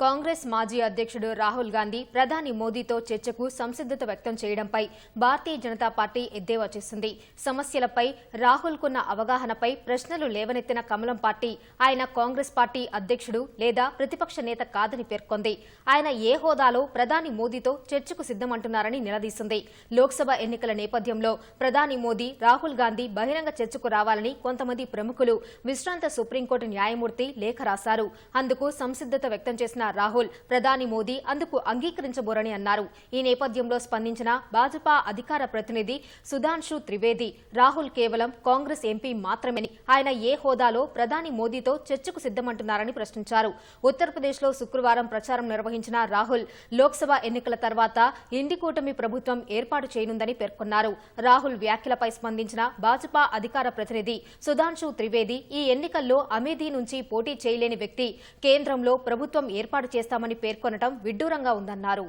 కాంగ్రెస్ మాజీ అధ్యక్షుడు రాహుల్ గాంధీ ప్రధాని మోదీతో చర్చకు సంసిద్దత వ్యక్తం చేయడంపై భారతీయ జనతా పార్టీ ఎద్దేవా చేసింది. సమస్యలపై రాహుల్కున్న అవగాహనపై ప్రశ్నలు లేవనెత్తిన కమలం పార్టీ ఆయన కాంగ్రెస్ పార్టీ అధ్యక్షుడు లేదా ప్రతిపక్ష నేత కాదని పేర్కొంది. ఆయన ఏ హోదాలో ప్రధాని మోదీతో చర్చకు సిద్దమంటున్నారని నిలదీసింది. లోక్సభ ఎన్నికల నేపథ్యంలో ప్రధాని మోదీ రాహుల్ గాంధీ బహిరంగ చర్చకు రావాలని కొంతమంది ప్రముఖులు విశ్రాంత సుప్రీంకోర్టు న్యాయమూర్తి లేఖ రాశారు. అందుకు సంసిద్దత వ్యక్తం చేసిన రాహుల్ ప్రధాని మోదీ అందుకు అంగీకరించబోరని అన్నారు. ఈ నేపథ్యంలో స్పందించిన భాజపా అధికార ప్రతినిధి సుధాంశు త్రివేది రాహుల్ కేవలం కాంగ్రెస్ ఎంపీ మాత్రమేని ఆయన ఏ హోదాలో ప్రధాని మోదీతో చర్చకు సిద్దమంటున్నారని ప్రశ్నించారు. ఉత్తరప్రదేశ్లో శుక్రవారం ప్రచారం నిర్వహించిన రాహుల్ లోక్సభ ఎన్నికల తర్వాత ఇండి కూటమి ప్రభుత్వం ఏర్పాటు చేయనుందని పేర్కొన్నారు. రాహుల్ వ్యాఖ్యలపై స్పందించిన భాజపా అధికార ప్రతినిధి సుధాంశు త్రివేది ఈ ఎన్నికల్లో అమేధీ నుంచి పోటీ చేయలేని వ్యక్తి కేంద్రంలో ప్రభుత్వం ఏర్పాటు ఏర్పాటు చేస్తామని పేర్కొనడం విడ్డూరంగా ఉందన్నారు